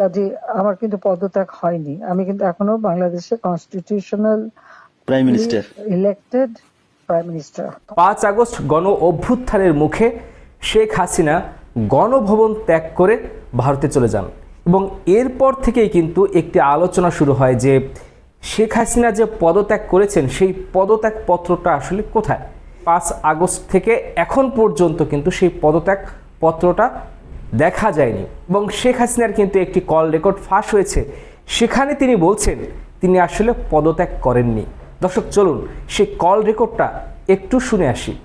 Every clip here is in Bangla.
কাজে আমার কিন্তু পদত্যাগ হয়নি। আমি কিন্তু এখনও বাংলাদেশে constitutional prime minister elected prime minister পাঁচ আগস্ট গণ অভ্যুত্থানের মুখে শেখ হাসিনা গণভবন ত্যাগ করে ভারতে চলে যান। এবং এরপর থেকেই কিন্তু একটি আলোচনা শুরু হয় যে শেখ হাসিনা যে পদত্যাগ করেছেন সেই পদত্যাগ পত্রটা আসলে কোথায়? পাঁচ আগস্ট থেকে এখন পর্যন্ত কিন্তু সেই পদত্যাগ পত্রটা দেখা যায়নি। এবং শেখ হাসিনার কিন্তু একটি কল রেকর্ড ফাঁস হয়েছে। সেখানে তিনি বলছেন তিনি আসলে পদত্যাগ করেননি। দর্শক চলুন সেই কল রেকর্ডটা একটু শুনে আসি।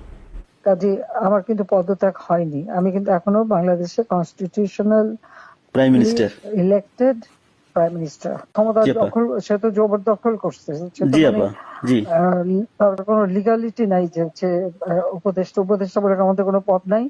কাজে আমার কিন্তু পদত্যাগ হয়নি। আমি কিন্তু এখনও বাংলাদেশে constitutional prime minister elected prime minister ক্ষমতা দখল সে তো জবরদখল করছে। জি মানে, আপা। জি। আহ, তার কোনো লিগালিটি নাই যে উপদেষ্টা উপদেষ্টা বলে আমাদের কোনো পদ নাই।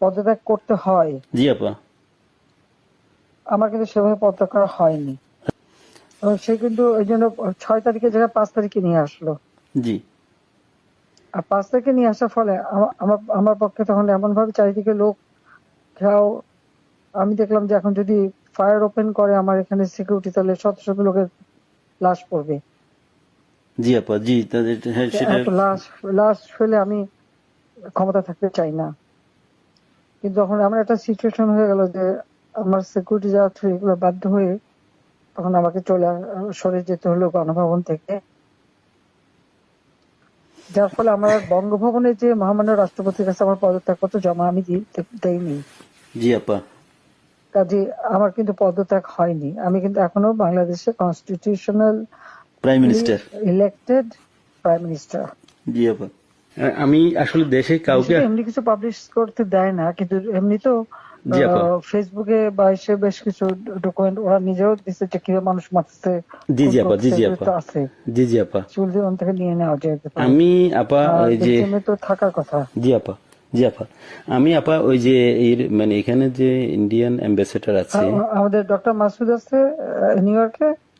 পদত্যাগ করতে হয়। জি আপা। আমার কিন্তু সেভাবে পদত্যাগ করা হয়নি। সে কিন্তু ওই জন্য ছয় তারিখে জায়গায় পাঁচ তারিখে নিয়ে আসলো। জি। আর পাঁচ তারিখে নিয়ে আসার ফলে আমার আমার পক্ষে তখন এমন ভাবে চারিদিকে লোক ঘেরাও আমি দেখলাম যে এখন যদি ফায়ার ওপেন করে আমার এখানে সিকিউরিটি তাহলে শত শত লোকের লাশ পড়বে। জি আপা জি তাদের হ্যাঁ লাশ লাশ ফেলে আমি ক্ষমতা থাকতে চাই না। কিন্তু যখন আমার একটা সিচুয়েশন হয়ে গেল যে আমার সিকিউরিটি যারা ছিল এগুলো বাধ্য হয়ে তখন আমাকে চলে সরে যেতে হলো গণভবন থেকে। যার ফলে আমার বঙ্গভবনে যে মহামান্য রাষ্ট্রপতির কাছে আমার পদত্যাগপত্র জমা আমি দেইনি। জি আপা। কাজে আমার কিন্তু পদত্যাগ হয়নি। আমি কিন্তু এখনও বাংলাদেশে constitutional prime minister elected prime minister জি আপা। আমি আসলে দেশে কাউকে এমনি কিছু পাবলিশ করতে দেয় না কিন্তু এমনি তো ফেসবুকে বা এসে বেশ কিছু ডকুমেন্ট ওরা নিজেও দিচ্ছে যে কীভাবে মানুষ মারতেছে জি জি আপা জি জি আপা। জি জি আপা। চুল দিয়ে ওখান থেকে নিয়ে নেওয়া পারে। আমি আপা ওই যে তো থাকার কথা। জি আপা জি আপা। আমি আপা ওই যে এর মানে এখানে যে ইন্ডিয়ান অ্যাম্বাসেডার আছে আমাদের ডক্টর মাসুদ আছে নিউ ইয়র্কে